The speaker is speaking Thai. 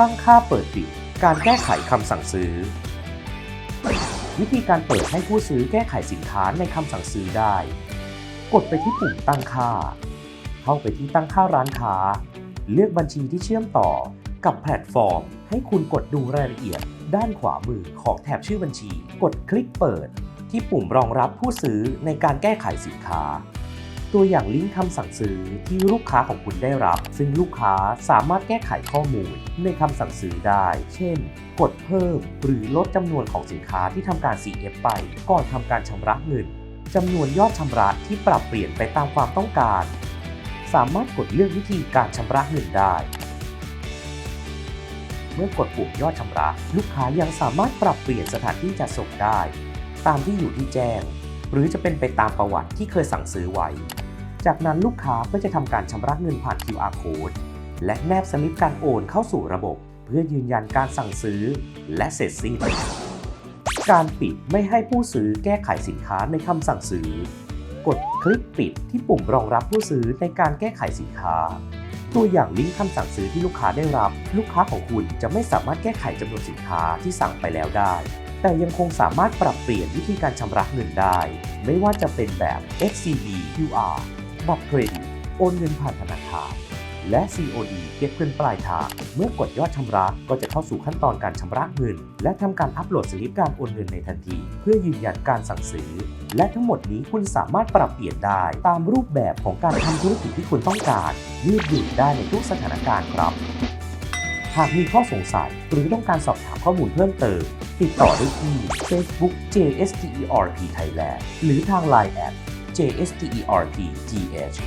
ตั้งค่าเปิดปิด การแก้ไขคำสั่งซื้อ วิธีการเปิดให้ผู้ซื้อแก้ไขสินค้าในคำสั่งซื้อได้ กดไปที่ปุ่มตั้งค่า เข้าไปที่ตั้งค่าร้านค้า เลือกบัญชีที่เชื่อมต่อกับแพลตฟอร์ม ให้คุณกดดูรายละเอียด ด้านขวามือของแถบชื่อบัญชี กดคลิกเปิด ที่ปุ่มรองรับผู้ซื้อในการแก้ไขสินค้า ตัวอย่างลิงก์คำสั่งซื้อที่ลูกค้าของคุณได้รับ ซึ่งลูกค้าสามารถแก้ไขข้อมูลในคำสั่งซื้อได้ เช่น กดเพิ่มหรือลดจำนวนของสินค้าที่ทำการ CF ไป ก่อนทำการชำระเงินจำนวนยอดชำระที่ปรับเปลี่ยนไปตามความต้องการ สามารถกดเลือกวิธีการชำระเงินได้ เมื่อกดปุ่มยอดชำระ ลูกค้ายังสามารถปรับเปลี่ยนสถานที่จัดส่งได้ ตามที่อยู่ที่แจ้ง หรือจะเป็นไปตามประวัติที่เคยสั่งซื้อไว้ จากนั้นลูกค้าก็จะทำการชำระเงินผ่าน QR code และแนบสลิปการโอนเข้าสู่ระบบ เพื่อยืนยันการสั่งซื้อ และเสร็จสิ้น การปิดไม่ให้ผู้ซื้อแก้ไขสินค้าในคำสั่งซื้อ กดคลิกปิดที่ปุ่มรองรับผู้ซื้อในการแก้ไขสินค้า ตัวอย่างลิงก์คำสั่งซื้อที่ลูกค้าได้รับ ลูกค้าของคุณจะไม่สามารถแก้ไขจำนวนสินค้าที่สั่งไปแล้วได้แต่ยังคงสามารถปรับเปลี่ยนวิธีการชำระเงินได้ ไม่ว่าจะเป็นแบบ XCB QR บัตรเครดิตโอนเงินผ่านธนาคารและ COD เก็บเงินปลายทาง เมื่อกดยอดชำระก็จะเข้าสู่ขั้นตอนการชำระเงิน และทำการอัปโหลดสลิปการโอนเงินในทันที เพื่อยืนยันการสั่งซื้อ และทั้งหมดนี้คุณสามารถปรับเปลี่ยนได้ ตามรูปแบบของการทำธุรกิจที่คุณต้องการ ยืดหยุ่นได้ในทุกสถานการณ์ครับ หากมีข้อสงสัยหรือต้องการสอบถามข้อมูลเพิ่มเติม ติดต่อได้ที่ Facebook JSTERP Thailand หรือทาง Line J S T E R T G H